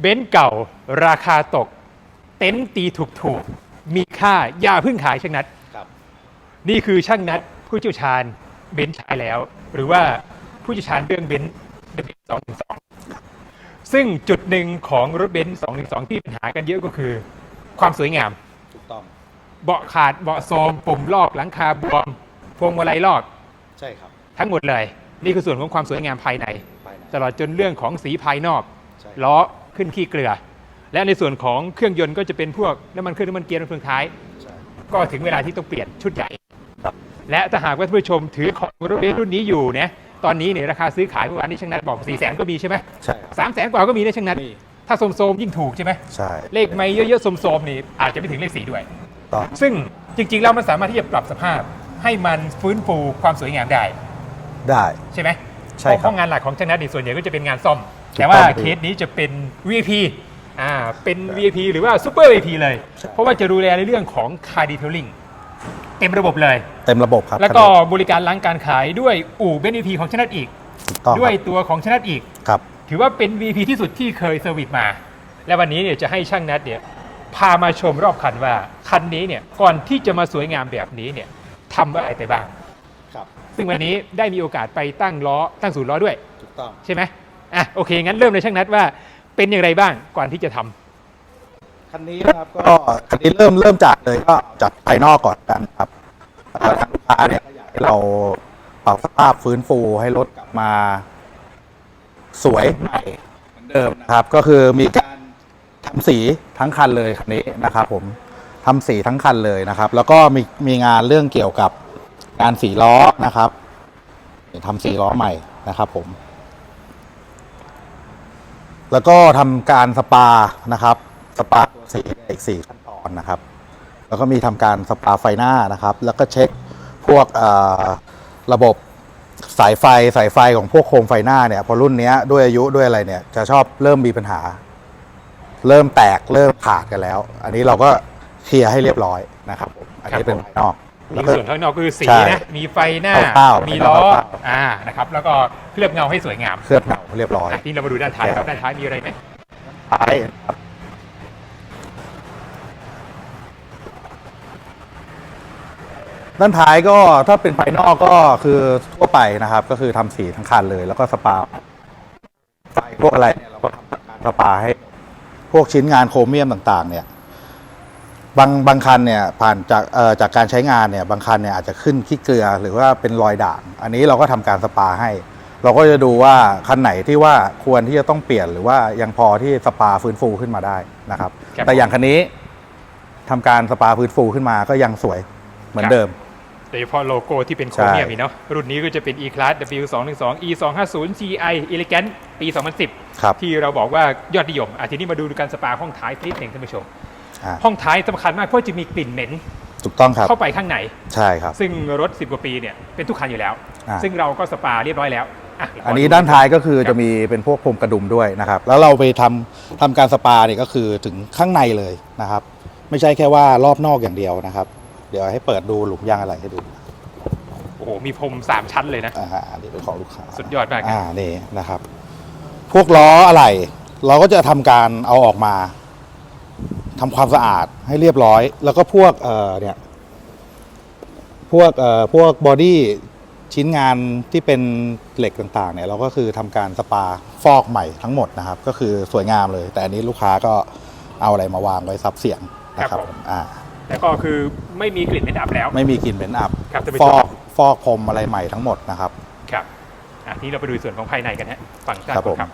เบนซ์เก่าราคาตก เต็นท์ตีถูกถูกๆ มีค่าอย่าเพิ่งขายช่างนัด ครับ นี่คือช่างนัดผู้เชี่ยวชาญเบนซ์ใช้แล้ว หรือว่าผู้เชี่ยวชาญเรื่องเบนซ์สองหนึ่งสองซึ่งจุดหนึ่งของรถเบนซ์สองหนึ่งสองที่ปัญหากันเยอะก็คือ ความสวยงาม ถูกต้อง เบาะขาดเบาะโทรมปุ่มลอกหลังคาบวมพวงมาลัยลอก ใช่ครับทั้งหมดเลย นี่คือส่วนของความสวยงามภายในภายในตลอดจนเรื่องของสีภายนอก ใช่ล้อ ขึ้นขี้เกลือ และในส่วนของเครื่องยนต์ก็จะเป็นพวกน้ำมันเครื่องน้ำมันเกียร์น้ำมันเครื่องท้ายใช่ก็ถึงเวลาที่ต้องเปลี่ยนชุดใหญ่ครับและถ้าหากว่าท่านผู้ชมถือของรถเบนซ์รุ่นนี้อยู่นะตอนนี้เนี่ยราคาซื้อขายเมื่อวานนี้ช่างนัดบอก4ี่แสนก็มีใช่ไหมใช่ครับสามแสนกว่าก็มีนะช่างนัดมีถ้าโสมๆยิ่งถูกใช่ไหมใช่เลขไม่เยอะๆโสมๆนี่อาจจะไม่ถึงเลขสี่ด้วยต่อซึ่งจริงๆแล้วมันสามารถที่จะปรับสภาพให้มันฟื้นฟูความสวยงามได้ ได้ใช่ไหมใช่ครับเพราะงานหลักของช่างนัดในส่วนใหญ่ก็จะเป็นงานซ่อมถูกต้อง แต่ว่าครับเคสนี้จะเป็น VIP อ่าเป็น VIP หรือว่า Super VIP เลย เพราะว่าจะดูแลในเรื่องของ Car Detailing เต็มระบบเลย เต็มระบบครับแล้วก็บริการล้างการขายด้วยอู่เบน VIP ของชนัดอีกถูกต้องด้วยครับตัวของชนัดอีกครับ ถือว่าเป็น VIP ที่สุดที่เคยเซอร์วิสมา และวันนี้เนี่ยจะให้ช่างนัดเนี่ยพามาชมรอบคันว่าคันนี้เนี่ยก่อนที่จะมาสวยงามแบบนี้เนี่ยทำอะไรไปบ้างครับ ซึ่งวันนี้ได้มีโอกาสไปตั้งล้อตั้งศูนย์ล้อด้วยถูกต้องใช่ไหม อะโอเค งั้นเริ่มเลยช่างนัดว่าเป็นอย่างไรบ้างก่อนที่จะทำคันนี้นะครับก็คันนี้เริ่มเริ่มจากเลยก็จากภายนอกก่อนกันครับเอ่อทางลูกค้าเนี่ยก็อยากให้เราปรับสภาพฟื้นฟูให้รถกลับมา สวยใหม่เหมือนเดิมนะครับ ก็คือมีการทำสีทั้งคันเลยคันนี้นะครับ ผมทำสีทั้งคันเลยนะครับ แล้วก็มีมีงานเรื่องเกี่ยวกับงานสีล้อนะครับทำสีล้อใหม่นะครับ ผม แล้วก็ทำการสปานะครับสปาตัวสีอีกสี่ขั้นตอนนะครับ แล้วก็มีทำการสปาไฟหน้านะครับ แล้วก็เช็คพวกระบบสายไฟสายไฟของพวกโคมไฟหน้าเนี่ยพอรุ่นนี้ด้วยอายุด้วยอะไรเนี่ยจะชอบเริ่มมีปัญหา เริ่มแตกเริ่มขาดกันแล้ว อันนี้เราก็เคลียร์ให้เรียบร้อยนะครับอันนี้เป็นภายนอก มีแล้วก็ส่วนข้างนอกก็คือสีใช่นะ มีไฟหน้าคร่าวๆมีล้อคร่าวๆอ่า นะครับ แล้วก็เคลือบเงาให้สวยงามเคลือบเงาเรียบร้อย อะนี่เรามาดูด้านท้ายครับ ด้านท้ายมีอะไรไหมท้ายครับด้านท้ายก็ถ้าเป็นภายนอกก็คือทั่วไปนะครับ ก็คือทำสีทั้งคันเลย แล้วก็สปาไฟพวกอะไรเนี่ยเราก็ทำการสปาให้ พวกชิ้นงานโครเมียมต่าง ๆ เนี่ย บางบางคันเนี่ยผ่านจากเอ่อจากการใช้งานเนี่ยบางคันเนี่ยอาจจะขึ้นขี้เกลือหรือว่าเป็นรอยด่างอันนี้เราก็ทำการสปาให้ เราก็จะดูว่าคันไหนที่ว่าควรที่จะต้องเปลี่ยนหรือว่ายังพอที่สปาฟื้นฟูขึ้นมาได้นะครับครับแต่อย่างคันนี้ทำการสปาฟื้นฟูขึ้นมาก็ยังสวยเหมือนเดิมโดยเฉพาะโลโก้ที่เป็นโครเมียมอีกเนาะรุ่นนี้ก็จะเป็น E-Class W212 E250 GI Elegant ปี 2010ครับที่เราบอกว่ายอดนิยมอะทีนี้มาดูการสปาห้องท้ายนิดหนึ่งท่านผู้ชม อ่าห้องท้ายสำคัญมากเพราะจะมีกลิ่นเหม็นถูกต้องครับ เข้าไปข้างใน ใช่ครับ ซึ่งรถ 10 กว่าปีเนี่ยเป็นทุกคันอยู่แล้ว อ่า ซึ่งเราก็สปาเรียบร้อยแล้วะอันนี้ด้านท้ายก็คือจะมีเป็นพวกพรมกระดุมด้วยนะครับ แล้วเราไปทำทำการสปาเนี่ยก็คือถึงข้างในเลยนะครับ ไม่ใช่แค่ว่ารอบนอกอย่างเดียวนะครับ เดี๋ยวให้เปิดดูหลุมยางอะไรให้ดูโอ้โหมีพรมสามชั้นเลยนะ อ่าฮะอันนี้เป็นของลูกค้าสุดยอดมากนะอ่านี่นะครับ พวกล้ออะไร เราก็จะทำการเอาออกมา ทำความสะอาดให้เรียบร้อย แล้วก็พวกเอ่อเนี่ยพวกเอ่อพวกบอดี้ชิ้นงานที่เป็นเหล็กต่างๆเนี่ยเราก็คือทำการสปาฟอกใหม่ทั้งหมดนะครับ ก็คือสวยงามเลย แต่อันนี้ลูกค้าก็เอาอะไรมาวางไว้ซับเสียงนะครับผม อ่า แล้วก็คือไม่มีกลิ่นเหม็นอับแล้ว ไม่มีกลิ่นเป็นอับ ครับท่านผู้ฟชอมกฟอกพรมอะไรใหม่ทั้งหมดนะครับ ครับอะทีนี้เราไปดูส่วนของภายในกันฮะฝั่งด้านครับคผนมขับ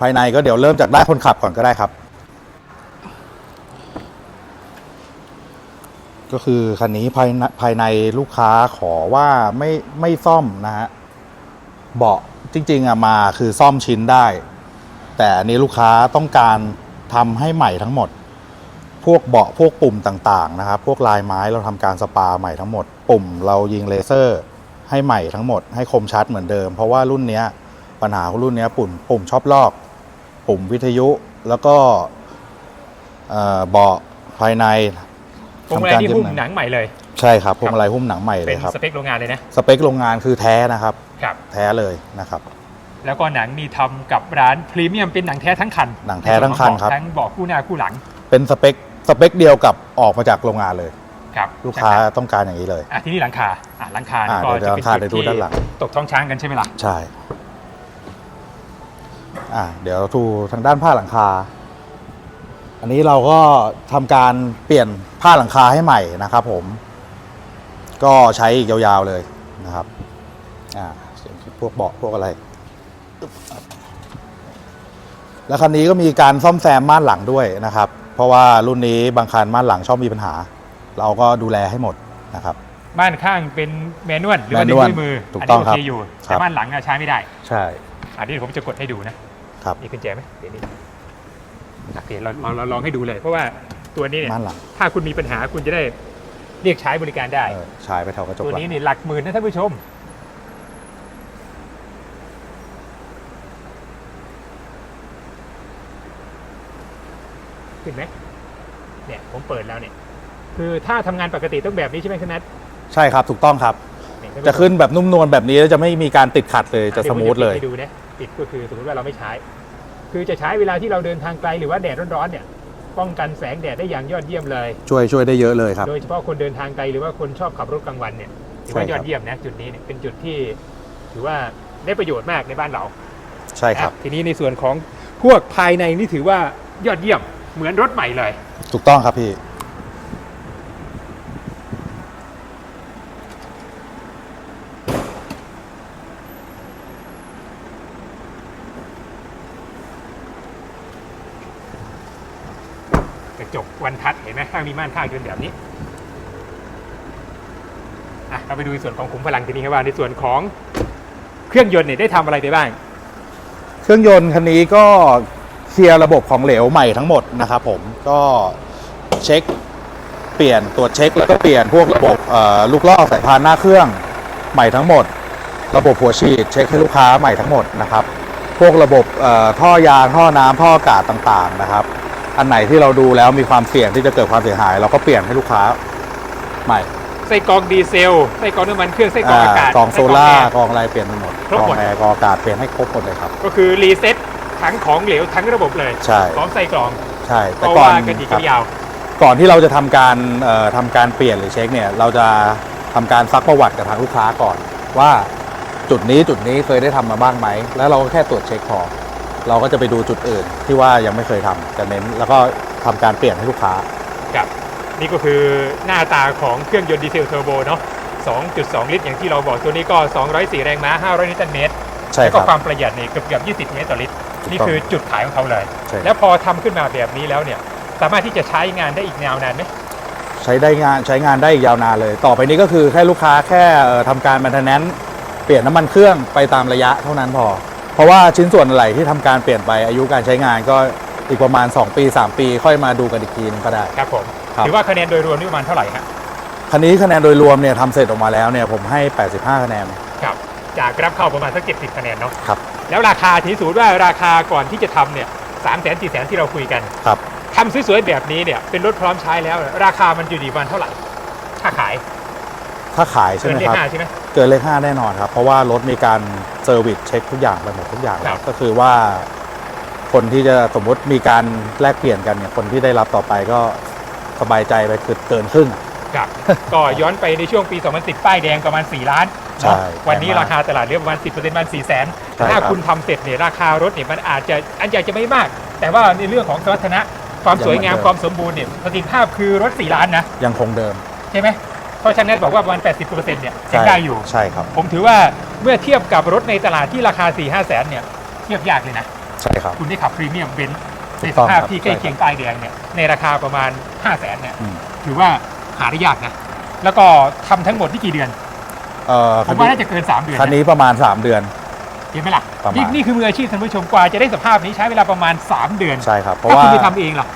ภายในก็เดี๋ยวเริ่มจากด้านคนขับก่อนก็ได้ครับ ก็คือคันนี้ภายในภายในลูกค้าขอว่าไม่ไม่ซ่อมนะฮะเบาะจริงๆอะมาคือซ่อมชิ้นได้ แต่อันนี้ลูกค้าต้องการทำให้ใหม่ทั้งหมด พวกเบาะพวกปุ่มต่างๆนะครับ พวกลายไม้เราทำการสปาใหม่ทั้งหมด ปุ่มเรายิงเลเซอร์ ให้ใหม่ทั้งหมด ให้คมชัดเหมือนเดิม เพราะว่ารุ่นเนี้ยปัญหาของรุ่นเนี้ยปุ่มปุ่มชอบลอก ปุ่มวิทยุแล้วก็เอ่อเบาะภายใน พวงมาลัยที่หุ้มหนังใหม่เลย ใช่ครับพวงมาลัยหุ้มหนังใหม่เลเป็นยครับสเปคโรงงานเลยนะสเปคโรงงานคือแท้นะครับครับแท้เลยนะครับแล้วก็หนังนี่ทำกับร้านพรีเมียมเป็นหนังแท้ทั้งคันหนังแท้ทั้งคันครับทั้งเบอกคู่หน้าคู่หลัง เป็นสเปคสเปคเดียวกับออกมาจากโรงงานเลยครับลูกค้าต้องการอย่างนี้เลยอะที่นี่หลังคาอะหลังคาอะก็เดี๋จะยวเป็นหลังคาจุดเดี๋ยวดูที่ด้านหลังตกท้องช้างกันใช่ไหมล่ะใช่อ่าเดี๋ยวดูทางด้านผ้าหลังคา อันนี้เราก็ทำการเปลี่ยนผ้าหลังคาให้ใหม่นะครับผม ก็ใช้อีกยาวๆเลยนะครับอ่าพวกเบาะพวกอะไร แล้วคันนี้ก็มีการซ่อมแซมม่านหลังด้วยนะครับ เพราะว่ารุ่นนี้บางคันม่านหลังชอบมีปัญหา เราก็ดูแลให้หมดนะครับบ้านข้างเป็นแมนนวลหรือว่าดึงแมนนวลด้วยมือถูกนต้นี้องโอครับเคอยู่ครัแต่บบ้านหลังอะใช้ไม่ได้ ใช่ อันนี้ผมจะกดให้ดูนะครับมีกุญแจไหมเดี๋ยวนี้ โอเคเราเราเราลองให้ดูเลย เพราะว่าตัวนี้เนี่ยม่านหลังถ้าคุณมีปัญหาคุณจะได้เรียกใช้บริการได้ เออฉายไปแถวกระจกตัวหลังนี้นี่หลักหมื่นนะท่านผู้ชมขึ้นไหมเนี่ยผมเปิดแล้วเนี่ย คือถ้าทำงานปกติต้องแบบนี้ใช่ไหมคุณนัทใช่ครับถูกต้องครับ เยท่าผู้ชมจะขึ้นแบบนุ่มนวลแบบนี้แล้วจะไม่มีการติดขัดเลยจะดี๋สวผมูทเลยปิดให้ดูนะปิดก็คือสมมติว่าเราไม่ใช้ คือจะใช้เวลาที่เราเดินทางไกลหรือว่าแดดร้อนๆเนี่ยป้องกันแสงแดดได้อย่างยอดเยี่ยมเลย ช่วยช่วยได้เยอะเลยครับ โดยเฉพาะคนเดินทางไกลหรือว่าคนชอบขับรถกลางวันเนี่ยถือว่าใช่ครับยอดเยี่ยมนะจุดนี้เนี่ยเป็นจุดที่ถือว่าได้ประโยชน์มากในบ้านเราใช่ครับอะทีนี้ในส่วนของพวกภายในนี่ถือว่ายอดเยี่ยมเหมือนรถใหม่เลย ถูกต้องครับพี่ ระจกวันทัดเห็นไหมข้างมีม่านข้างเป็นแบบนี้อะเราไปดูในส่วนของขุมพลังทีนี้ครับว่าในส่วนของเครื่องยนต์เนี่ยได้ทำอะไรไปบ้าง เครื่องยนต์คันนี้ก็เคลียร์ระบบของเหลวใหม่ทั้งหมดนะครับผมก็เช็คเปลี่ยนตรวจเช็คแล้วก็เปลี่ยนพวกระบบลูกล่อสายพานหน้าเครื่องใหม่ทั้งหมด ระบบหัวฉีดเช็คให้ลูกค้าใหม่ทั้งหมดนะครับ พวกระบบท่อยางท่อน้ำท่ออากาศต่างๆนะครับ อันไหนที่เราดูแล้วมีความเสี่ยงที่จะเกิดความเสียหาย เราก็เปลี่ยนให้ลูกค้าใหม่ไส้กรองดีเซลไส้กรองน้ำมันเครื่องไส้กรองอากาศกองโซไส้ล่าแอร์กองอะไรเปลี่ยนไปหมดครบกอหมงดแอร์กองอากาศเปลี่ยนให้ครบหมดเลยครับ ก็คือรีเซ็ตทั้งของเหลวทั้งระบบเลยใช่พร้อมไส้กรองใช่ก็ว่ากันอีกครับยาว ก่อนที่เราจะทำการเอ่อทำการเปลี่ยนหรือเช็คเนี่ยเราจะทำการซักประวัติกับทางลูกค้าก่อน ว่าจุดนี้จุดนี้เคยได้ทำมาบ้างไหม แล้วเราก็แค่ตรวจเช็คพอ เราก็จะไปดูจุดอื่นที่ว่ายังไม่เคยทำจะเน้นแล้วก็ทำการเปลี่ยนให้ลูกค้า ครับนี่ก็คือหน้าตาของเครื่องยนต์ดีเซลเทอร์โบเนาะ 2.2 ลิตรอย่างที่เราบอกตัวนี้ก็ 204 แรงม้า 500 นิวตันเมตร ใช่แล้วคก็รับ ความประหยัดเนี่ยเกือบเกือบ20 เมตรต่อลิตร ถูกต้อง นี่คือจุดขายของเขาเลย ใช่แล้วพอทำขึ้นมาแบบนี้แล้วเนี่ย สามารถที่จะใช้งานได้อีกยาวนานไหมใช้ได้งานใช้งานได้อีกยาวนานเลย ต่อไปนี้ก็คือแค่ลูกค้าแค่เอ่อทำการ maintenance เปลี่ยนน้ำมันเครื่องไปตามระยะเท่านั้นพอ เพราะว่าชิ้นส่วนอะไรที่ทำการเปลี่ยนไปอายุการใช้งานก็อีกประมาณ 2 ปี 3 ปี ค่อยมาดูกันอีกทีนึงก็ได้ครับผมครับถือว่าคะแนนโดยรวมนี่ประมาณเท่าไหร่ฮะคันนี้คะแนนโดยรวมเนี่ยทำเสร็จออกมาแล้วเนี่ยผมให้ 85 คะแนนครับจากรับเข้าประมาณสัก70คะแนนเนาะครับแล้วราคาที่สูตรว่าราคาก่อนที่จะทำเนี่ยสามแสนสี่แสนที่เราคุยกันครับทำสวยๆแบบนี้เนี่ยเป็นรถพร้อมใช้แล้ว ราคามันอยู่ดีประมาณเท่าไหร่ถ้าขาย ถ้าขายใช่เกิไหนมเลขครับห้าใช่ไหมเกินเลข5แน่นอนครับ เพราะว่ารถมีการเซอร์วิสเช็คทุกอย่างไปหมดทุกอย่างครัแล้บวก็คือว่า คนที่จะสมมติมีการแลกเปลี่ยนกันเนี่ยคนที่ได้รับต่อไปก็สบายใจไปคือเกินครึ่งครับ ก็ย้อนไปในช่วงปี 2010 ป้ายแดงประมาณ 4 ล้านใช่เนาะวันนี้แพงมากราคาตลาดเหลือประมาณ 10%ประมาณ 4 แสน ใช่ถ้าครับคุณทำเสร็จเนี่ยราคารถเนี่ยมันอาจจะอันใหญ่จะไม่มาก แต่ว่าในเรื่องของสมรรถนะ ความสวยงามความสมบูรณ์เนี่ยประสิทธิภาพคือรถ 4 ล้านนะ ยังคงเดิม ใช่ไหม เพราะฉะนั้นบอกว่าประมาณ 80%เนี่ยยังได้อยู่ ใช่ครับ ผมถือว่าเมื่อเทียบกับรถในตลาดที่ราคา 4 5 แสนเนี่ยเทียบยากเลยนะ ใช่ครับ คุณได้ขับพรีเมียมเบนซ์ถูในกสต้องภาพครับที่ใกล้ใช่ครับเคียงป้ายแดงเนี่ยในราคาประมาณ5 0 0แสนเนี่ยอืมถือว่าหาได้ยากนะ แล้วก็ทำทั้งหมดที่กี่เดือนเอ่อผคัมนว่านี้น่าจะเกิน 3 เดือนคันนี้ประมาณ 3 เดือนเห็นไหมล่ะประมาณนี่นี่คือมืออาชีพท่านผู้ชมกว่าจะได้สภาพนี้ใช้เวลาประมาณ 3 เดือนใช่ครับเพราะถ้าว่าคุณไปทำเองล่ะ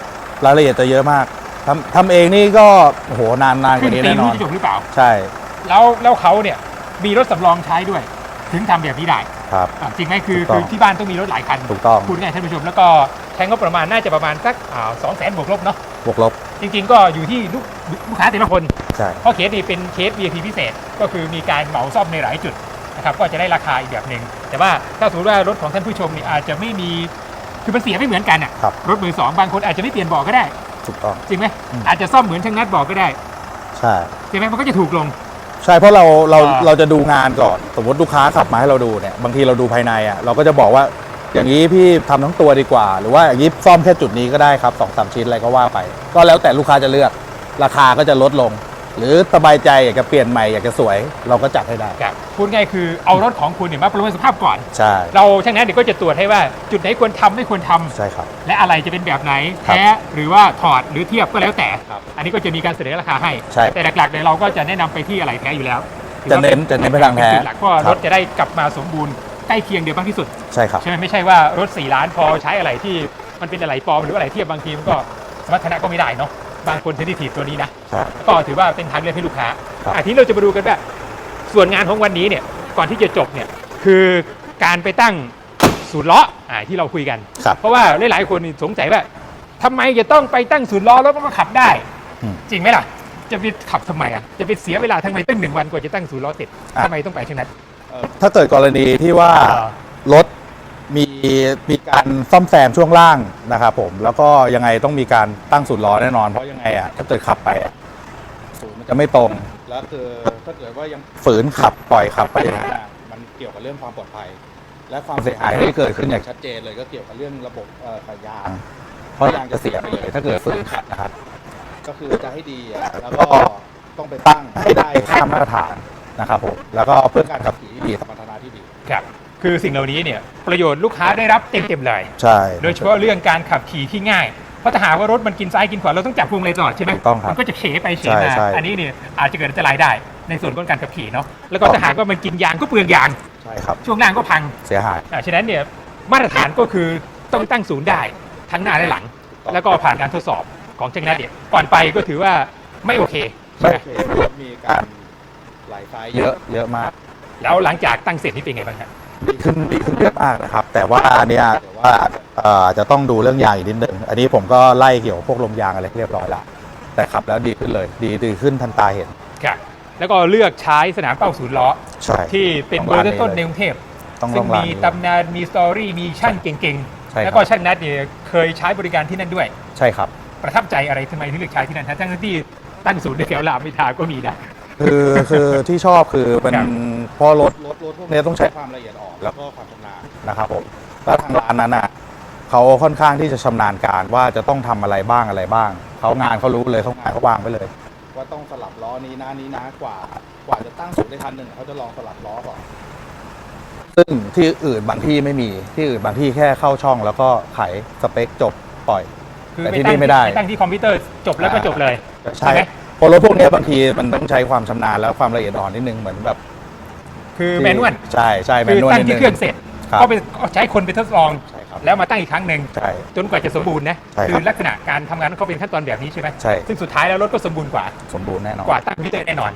รายละเอียดจะเยอะมาก ทำทำเองนี่ก็โอ้โหนานนานกขึ้นว่านี้ปีแน่นรู้อน จะจบหรือเปล่า ใช่แล้วแล้วเขาเนี่ยมีรถสำรองใช้ด้วย ถึงทำแบบนี้ได้ครับ อะจริงไหมคือถูกต้คืออง ที่บ้านต้องมีรถหลายคันถูกต้องพูดง่ายท่านผู้ชมแล้วก็ใช้งบประมาณน่าจะประมาณสักสองแสนบวกลบเนาะบวกลบจริง ๆ ก็อยู่ที่ลูกลูกค้าแต่ละคน ใช่ เพราะเคสนี้เป็นเคส VIP พิเศษ ก็คือมีการเหมาซ่อมในหลายจุดนะครับก็จะได้ราคาอีกแบบหนึ่งแต่ว่าถ้าสมมติว่ารถของท่านผู้ชมเนี่ยอาจจะไม่มีคือมันเสียไม่เหมือนกันอะครับรถมือสองบางคนอาจจะไม่เปลี่ยนเบอกก็ได้ ถูกต้อง จริงไหมอืม อาจจะซ่อมเหมือนช่างนัดบอกก็ได้ใช่ ใช่ไหมมันก็จะถูกลง ใช่เพราะเราเราอ่า เราจะดูงานก่อน สมมติลูกค้าขับมาให้เราดูเนี่ยบางทีเราดูภายในอะเราก็จะบอกว่าอย่างนี้พี่ทำทั้งตัวดีกว่า หรือว่าอย่างนี้ซ่อมแค่จุดนี้ก็ได้ครับสองสามชิ้นอะไรก็ว่าไป ก็แล้วแต่ลูกค้าจะเลือกราคาก็จะลดลง หรือสบายใจอยากจะเปลี่ยนใหม่อยากจะสวย เราก็จัดให้ได้ ครับพูดง่ายคือเอารถของคุณเนี่ยมาประเมินสภาพก่อน ใช่เราช่างนั้นเดี๋ยวก็จะตรวจให้ว่าจุดไหนควรทำไม่ควรทำใช่ครับ และอะไรจะเป็นแบบไหนครับแท้หรือว่าถอดหรือเทียบก็แล้วแต่ ครับอันนี้ก็จะมีการเสนอราคาให้ ใช่ แต่หลักๆเนี่ยเราก็จะแนะนำไปที่อะไรแท้อยู่แล้วจะเน้นจะเน้นไปทางแท้เป็นจุดหลักเพราะว่าครัรบถจะได้กลับมาสมบูรณ์ใกล้เคียงเดียวมากที่สุด ใช่ครับ ใช่ไหมไม่ใช่ว่ารถ 4 ล้านพอใช้อะไรที่มันเป็นอะไรปลอมหรืออะไรเทียบ บางทีมันก็สมรรถนะก็ไม่ได้เนาะ บางคนเซนซิทีฟตัวนี้นะใช่ก็ถือว่าเป็นทางเลือกให้ลูกค้าครับ อะทีนี้เราจะมาดูกันว่าส่วนงานของวันนี้เนี่ยก่อนที่จะจบเนี่ยคือการไปตั้งศูนย์ล้ออ่าที่เราคุยกัน ครับ เพราะว่าหลายๆคนนี่สงสัยว่าทำไมจะต้องไปตั้งศูนย์ล้อแล้วก็ขับได้ อืมจริงไหมล่ะ จะไปขับทำไมอะจะไปเสียเวลาทั้งไมตั้งหนึ่งวันกว่าจะตั้งศูนย์ล้อเสร็จอะ ทำไมต้องไปเช่นนั้นถ้าเกิดกรณีที่ว่า อ่ารถ มีมีการซ่อมแซมช่วงล่างนะครับผมแล้วก็ยังไงต้องมีการตั้งศูนย์ล้อแน่นอน เพราะยังไงอะถ้าเกิดขับไปอะศูนย์มันจะไม่ตรง แล้วคือถ้าเกิดว่ายังฝืนขับปล่อยขับไปอย่างนั้นอะมันเกี่ยวกับเรื่องความปลอดภัย และความเสียหายที่เกิดขึ้นอย่างชัดเจนเลยก็เกี่ยวกับเรื่องระบบเอ่อขายางเพราะยางจะเสียไปเลยถ้าเกิดฝืนขับนะครับ ก็คือจะให้ดีอะแล้วก็ต้องไปตั้งให้ได้ค่ามาตรฐานนะครับผมแล้วก็เพื่อการขับขี่ที่ดีสมรรถนะที่ดี ครับ คือสิ่งเหล่านี้เนี่ยประโยชน์ลูกค้าได้รับเต็มๆเลย ใช่ โดยเฉพาะเรื่องการขับขี่ที่ง่าย เพราะถ้าหากว่ารถมันกินซ้ายกินขวาเราต้องจับพวงมาลัยตลอดใช่ไหมถูกต้องครับมันก็จะเขไปเขใช่มาใช่ อันนี้เนี่ยอาจจะเกิดอันตรายได้ในส่วนของการขับขี่เนาะแล้วก็ถูกต้องถ้าหากว่ามันกินยางก็เปลืองยางใช่ครับ ช่วงล่างก็พัง เสียหาย อ่าฉะนั้นเนี่ยมาตรฐานก็คือต้องตั้งศูนย์ได้ทั้งหน้าและหลังต้องแล้วก็ผ่านการทดสอบของช่างนัดเนี่ยก่อนไปก็ถือว่าไม่โอเคใช่ไม่ไหมโอเคมีการไหลไฟเยอะเยอะมาก แล้วหลังจากตั้งเสร็จนี่เป็นไงบ้างครับ ดีขึ้นดีขึ้นเยอะมากนะครับ แต่ว่าอันเนี้ยแต่ว่าเอ่อจะต้องดูเรื่องยางอีกนิดนึงอันนี้ผมก็ไล่เกี่ยวกับพวกลมยางอะไรเรียบร้อยแล้วแต่ขับแล้วดีขึ้นเลยดีดีขึ้นทันตาเห็นครับแล้วก็เลือกใช้สนามเป้าศูนย์ล้อ ใช่ที่เป็นเบอร์ต้นๆในกรุงเทพต้องลซึ่องงร้านมีนี้ตำนานมีสตอรี่มีช่างเก่งใช่ครับๆแล้วก็ช่างนัดเนี่ยเคยใช้บริการที่นั่นด้วย ใช่ครับ ประทับใจอะไรทำไมถึงเลือกใช้ที่นั่นฮะทั้งที่ตั้งศูนย์ในแถวรามอินทราก็มีนะ คือคือที่ชอบคือเป็นครับเพอรถรถรถพวกนี้ต้องใช้ความละเอียดอ่อนแล้วก็ความชำนาญนะครับผมแล้วทางร้านนั้นอะเขาค่อนข้างที่จะชำนาญการว่าจะต้องทำอะไรบ้างอะไรบ้างเขางานเขารู้เลยเขางานเขาวางไปเลย ว่าต้องสลับล้อนี้นะนี้นะกว่ากว่าจะตั้งศูนย์ได้คันหนึ่งเขาจะลองสลับล้อก่อนซึ่งที่อื่นบางที่ไม่มีที่อื่นบางที่แค่เข้าช่อง แล้วก็ไขสเปคจบปล่อย คือแต่ไปที่ตั้นี่งไม่ได้ไปตั้งที่คอมพิวเตอร์จบแล้วก็จบเลย ใช่ไหมเพราะรถพวกเนี้ยบางทีมันต้องใช้ความชำนาญแล้วความละเอียดอ่อนนิดนึงเหมือนแบบคือแมนนวลใช่ใช่แมคืนอนวลตั้งนิดที่นึง เครื่องเสร็จครับ ก็ไปใช้คนไปทดลอง ใช่ครับแล้วมาตั้งอีกครั้งหนึ่งใช่ จนกว่าจะสมบูรณ์นะใช่ครับคือลักษณะการทำงานของเขาเป็นขั้นตอนแบบนี้ใช่ไหมใช่ ซึ่งสุดท้ายแล้วรถก็สมบูรณ์กว่าสมบูรณ์แน่นอน กว่าตั้งคอมพิวเตอร์แน่นอน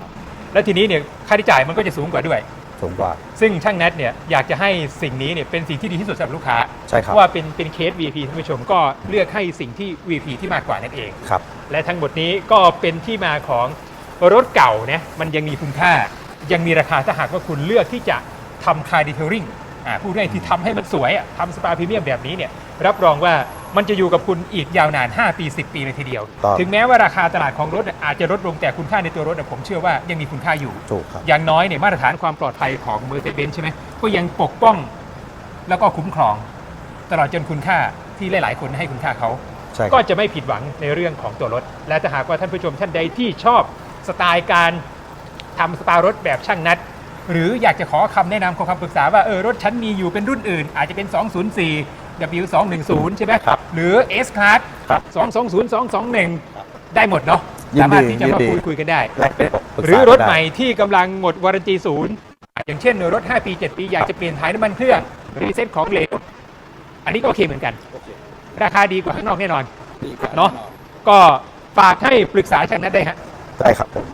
แล้วทีนี้เนี่ยค่าใช้จ่ายมันก็จะสูงกว่าด้วย สูงกว่า ซึ่งช่างแนทเนี่ยอยากจะให้สิ่งนี้เนี่ยเป็นสิ่งที่ดีที่สุดสำหรับลูกค้าใช่ครับเพราะว่าเป็นเป็นเคส VIP ท่านผู้ชมก็เลือกให้สิ่งที่ VIP ที่มากกว่านั่นเอง ครับ และทั้งหมดนี้ก็เป็นที่มาของรถเก่าเนี่ยมันยังมีคุณค่า ยังมีราคาถ้าหากว่าคุณเลือกที่จะทำคาร์ดีเทลลิ่งอ่าพูดง่ายๆที่ทำให้มันสวยอะทำสปาพรีเมียมแบบนี้เนี่ยรับรองว่า มันจะอยู่กับคุณอีกยาวนาน 5 ปี 10 ปีเลยทีเดียวครับถึงแม้ว่าราคาตลาดของรถอาจจะลดลงแต่คุณค่าในตัวรถอะผมเชื่อว่ายังมีคุณค่าอยู่ ถูกครับ อย่างน้อยเนี่ยมาตรฐานความปลอดภัยของ Mercedes-Benz ใช่ไหมก็ยังปกป้องแล้วก็คุ้มครอง ตลอดจนคุณค่าที่หลาย ๆ คนให้คุณค่าเขา ใช่คก็รับ จะไม่ผิดหวังในเรื่องของตัวรถ และถ้าหากว่าท่านผู้ชมท่านใดที่ชอบสไตล์การทำสปารถแบบช่างนัด หรืออยากจะขอคำแนะนำขอคำปรึกษาว่าเออรถฉันมีอยู่เป็นรุ่นอื่น อาจจะเป็น 204 W210 ใช่ไหมครับหรือ S Class ครับ220 221 ได้หมดเนาะยินดีสามารถที่จะมานดี คุยคุยกันได้ แลกเปลี่ยนปกษาหรือรถใหม่ที่กำลังหมดวารันตีศูนย์อย่างเช่นรถ 5 ปี 7 ปีอยากจะเปลี่ยนถ่ายน้ำมันเครื่องรีเซ็ตของเหลว อันนี้ก็โอเคเหมือนกัน ราคาดีกว่าข้างนอกแน่นอน เนอะก็ฝากให้ปรึกษาช่างนัดได้ฮะ ได้ครับผม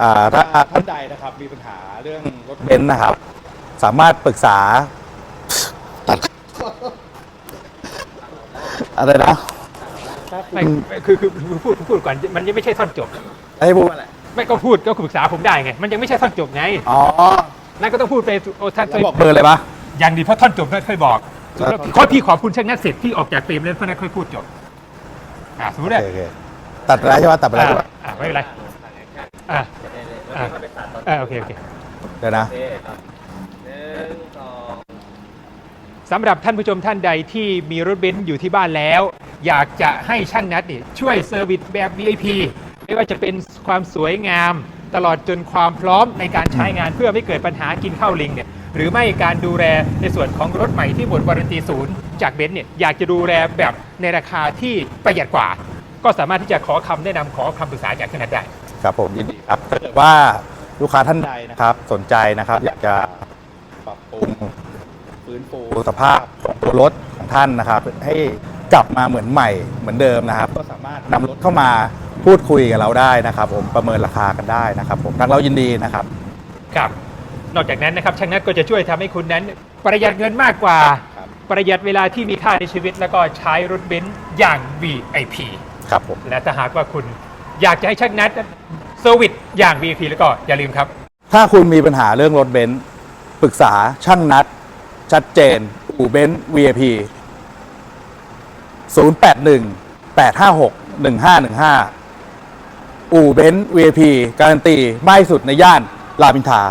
อ่าถ้าท่านใดนะครับ มีปัญหาเรื่องรถเบนซ์นะครับ สามารถปรึกษาตัด อะไรนะไม่คือคือคือพูดพูดก่อนมันยังไม่ใช่ท่อนจบ ให้พูดอะไรไม่ก็พูดก็ปรึกษาผมได้ไง มันยังไม่ใช่ท่อนจบไงอ๋อนั่นก็ต้องพูดไปโอ้ท่านเคยบอกเบอร์เลยปะอย่างดีเพราะท่อนจบท่านเคยบอกครับข้อพี่ขอบคุณช่างนัดเสร็จที่ออกจากเฟรมแล้วท่านค่อยพูดจบอ่าสมมติโอว่าเคโอเคตัดไปแล้วใช่ปะตัดไปแล้วใช่ปะอ่าไม่เป็นไรอ่าอ่าอ่าโอเคโอเคเดี๋ยวนะสำหรับท่านผู้ชมท่านใดที่มีรถเบนซ์อยู่ที่บ้านแล้ว อยากจะให้ช่างนัดเนี่ยช่วยเซอร์วิสแบบ VIP ไม่ว่าจะเป็นความสวยงาม ตลอดจนความพร้อมในการใช้งานเพื่อไม่เกิดปัญหากินข้าวลิงเนี่ยหรือไม่การดูแลในส่วนของรถใหม่ที่หมดวารันตีศูนย์จากเบนซ์เนี่ยอยากจะดูแลแบบในราคาที่ประหยัดกว่า ก็สามารถที่จะขอคำแนะนำขอคำปรึกษาจากช่างนัดได้ ครับผมยินดีครับถ้าเกิดว่าลูกค้าท่านใดนะครับสนใจนะครับ อยากจะปรับปรุง ฟื้นฟูสภาพของตัวรถของท่านนะครับ ให้กลับมาเหมือนใหม่เหมือนเดิมนะครับ ก็สามารถนำรถเข้ามาพูดคุยกับเราได้นะครับ ผมประเมินราคากันได้นะครับ ผมทางเรายินดีนะครับครับ นอกจากนั้นนะครับช่างนัดก็จะช่วยทำให้คุณนั้น ประหยัดเงินมากกว่าครับประหยัดเวลาที่มีค่าในชีวิต แล้วก็ใช้รถเบนซ์อย่าง VIP ครับผมและถ้าหากว่าคุณอยากจะให้ช่างนัดเซอร์วิสอย่าง VIP แล้วก็อย่าลืมครับ ถ้าคุณมีปัญหาเรื่องรถเบนซ์ปรึกษาช่างนัด ชัดเจน อู่เบนซ์ VIP 081 856 1515 อู่เบนซ์ VIP การันตีไม่สุดในย่านรามอินทรา